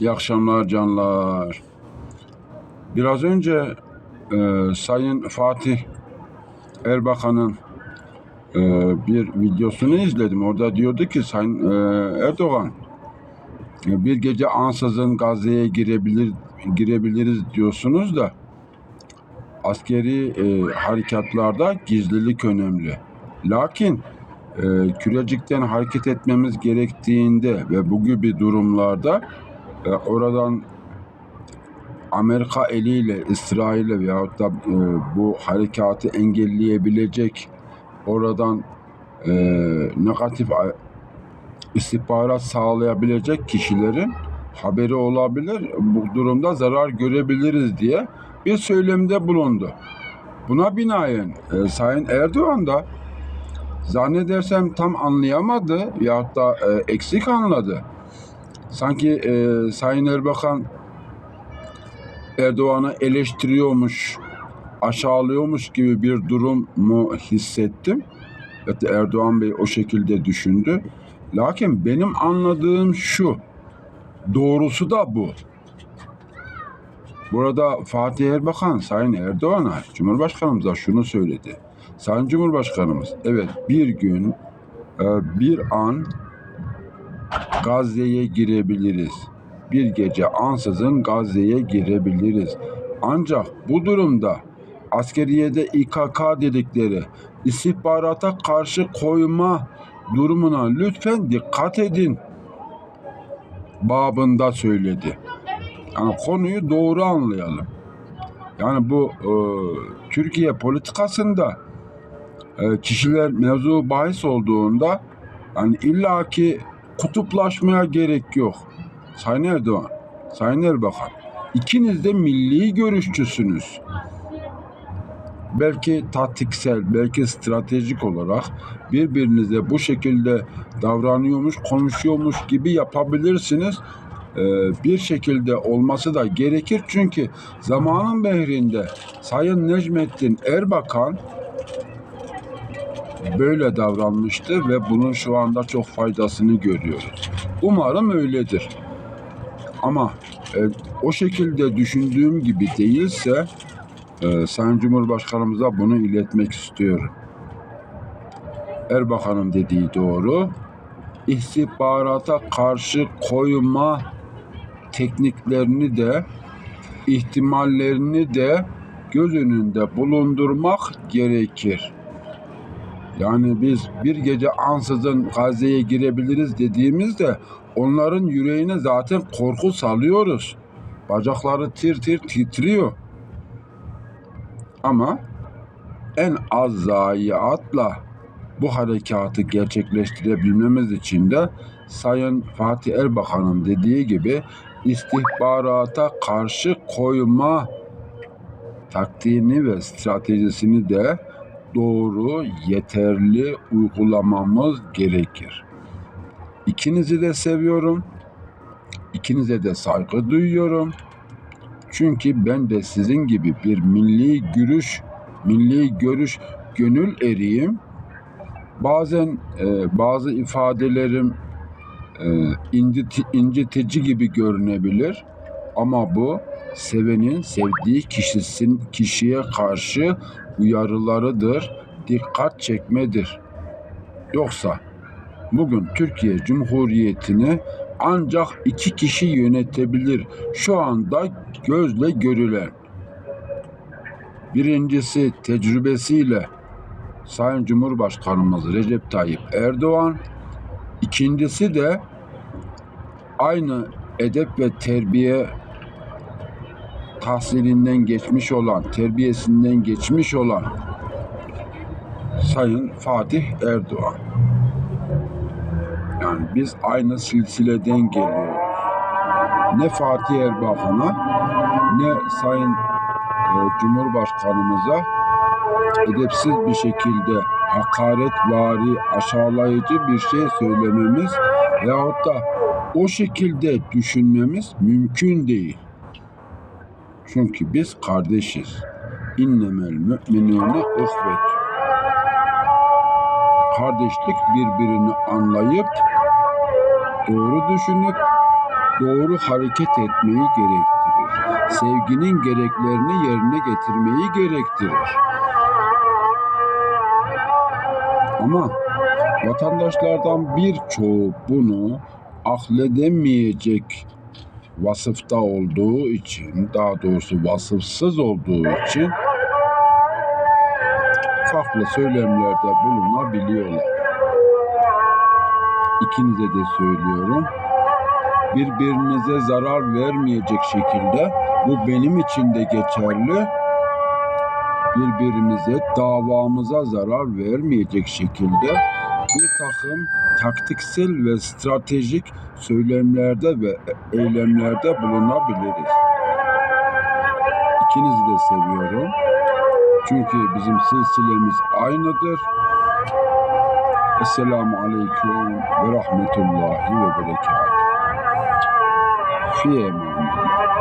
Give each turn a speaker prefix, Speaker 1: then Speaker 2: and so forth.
Speaker 1: İyi akşamlar canlar. Biraz önce e, Sayın Fatih Erbakan'ın e, bir videosunu izledim. Orada diyordu ki Sayın e, Erdoğan e, bir gece ansızın Gazze'ye girebilir girebiliriz diyorsunuz da askeri e, harekatlarda gizlilik önemli. Lakin e, Kürecik'ten hareket etmemiz gerektiğinde ve bu gibi durumlarda oradan Amerika eliyle İsrail'e veyahut da e, bu harekatı engelleyebilecek oradan e, negatif istihbarat sağlayabilecek kişilerin haberi olabilir. Bu durumda zarar görebiliriz diye bir söylemde bulundu. Buna binaen e, Sayın Erdoğan da zannedersem tam anlayamadı veyahut da e, eksik anladı. Sanki e, Sayın Erbakan Erdoğan'ı eleştiriyormuş, aşağılıyormuş gibi bir durum mu hissettim. Evet Erdoğan Bey o şekilde düşündü. Lakin benim anladığım şu, doğrusu da bu. Burada Fatih Erbakan Sayın Erdoğan'a, Cumhurbaşkanımıza şunu söyledi. Sayın Cumhurbaşkanımız, evet bir gün, e, bir an Gazze'ye girebiliriz. Bir gece ansızın Gazze'ye girebiliriz. Ancak bu durumda askeriyede İKK dedikleri istihbarata karşı koyma durumuna lütfen dikkat edin babında söyledi. Yani konuyu doğru anlayalım. Yani bu e, Türkiye politikasında e, kişiler mevzu bahis olduğunda yani illaki kutuplaşmaya gerek yok. Sayın Erdoğan, Sayın Erbakan, ikiniz de milli görüşçüsünüz. Belki taktiksel, belki stratejik olarak birbirinize bu şekilde davranıyormuş, konuşuyormuş gibi yapabilirsiniz. Ee, bir şekilde olması da gerekir. Çünkü zamanın behrinde Sayın Necmettin Erbakan böyle davranmıştı ve bunun şu anda çok faydasını görüyoruz. Umarım öyledir. Ama e, o şekilde düşündüğüm gibi değilse e, Sayın Cumhurbaşkanımıza bunu iletmek istiyorum. Erbakan'ın dediği doğru. İstihbarata karşı koyma tekniklerini de ihtimallerini de göz önünde bulundurmak gerekir. Yani biz bir gece ansızın Gazze'ye girebiliriz dediğimizde onların yüreğine zaten korku salıyoruz. Bacakları tir tir titriyor. Ama en az zayiatla bu harekatı gerçekleştirebilmemiz için de Sayın Fatih Erbakan'ın dediği gibi istihbarata karşı koyma taktiğini ve stratejisini de doğru, yeterli uygulamamız gerekir. İkinizi de seviyorum. İkinize de saygı duyuyorum. Çünkü ben de sizin gibi bir milli görüş, milli görüş gönül eriyim. Bazen e, bazı ifadelerim e, inciti- incitici gibi görünebilir. Ama bu sevenin sevdiği kişisin kişiye karşı uyarılarıdır, dikkat çekmedir. Yoksa bugün Türkiye Cumhuriyeti'ni ancak iki kişi yönetebilir. Şu anda gözle görülen. Birincisi tecrübesiyle Sayın Cumhurbaşkanımız Recep Tayyip Erdoğan. İkincisi de aynı edep ve terbiye tahsilinden geçmiş olan, terbiyesinden geçmiş olan Sayın Fatih Erdoğan. Yani biz aynı silsileden geliyoruz. Ne Fatih Erbakan'a ne Sayın e, Cumhurbaşkanımıza edepsiz bir şekilde hakaretvari, aşağılayıcı bir şey söylememiz veyahut da o şekilde düşünmemiz mümkün değil. Çünkü biz kardeşiz. İnnemel müminune uhvet. Kardeşlik birbirini anlayıp doğru düşünüp doğru hareket etmeyi gerektirir. Sevginin gereklerini yerine getirmeyi gerektirir. Ama vatandaşlardan birçoğu bunu akledemeyecek vasıfta olduğu için, daha doğrusu vasıfsız olduğu için farklı söylemlerde bulunabiliyorlar. İkinize de söylüyorum. Birbirinize zarar vermeyecek şekilde bu benim için de geçerli. Birbirimize davamıza zarar vermeyecek şekilde bir takım taktiksel ve stratejik söylemlerde ve eylemlerde bulunabiliriz. İkinizi de seviyorum. Çünkü bizim silsilemiz aynıdır. Esselamu Aleyküm ve Rahmetullahi ve Berekatuhu. Fi emanillah.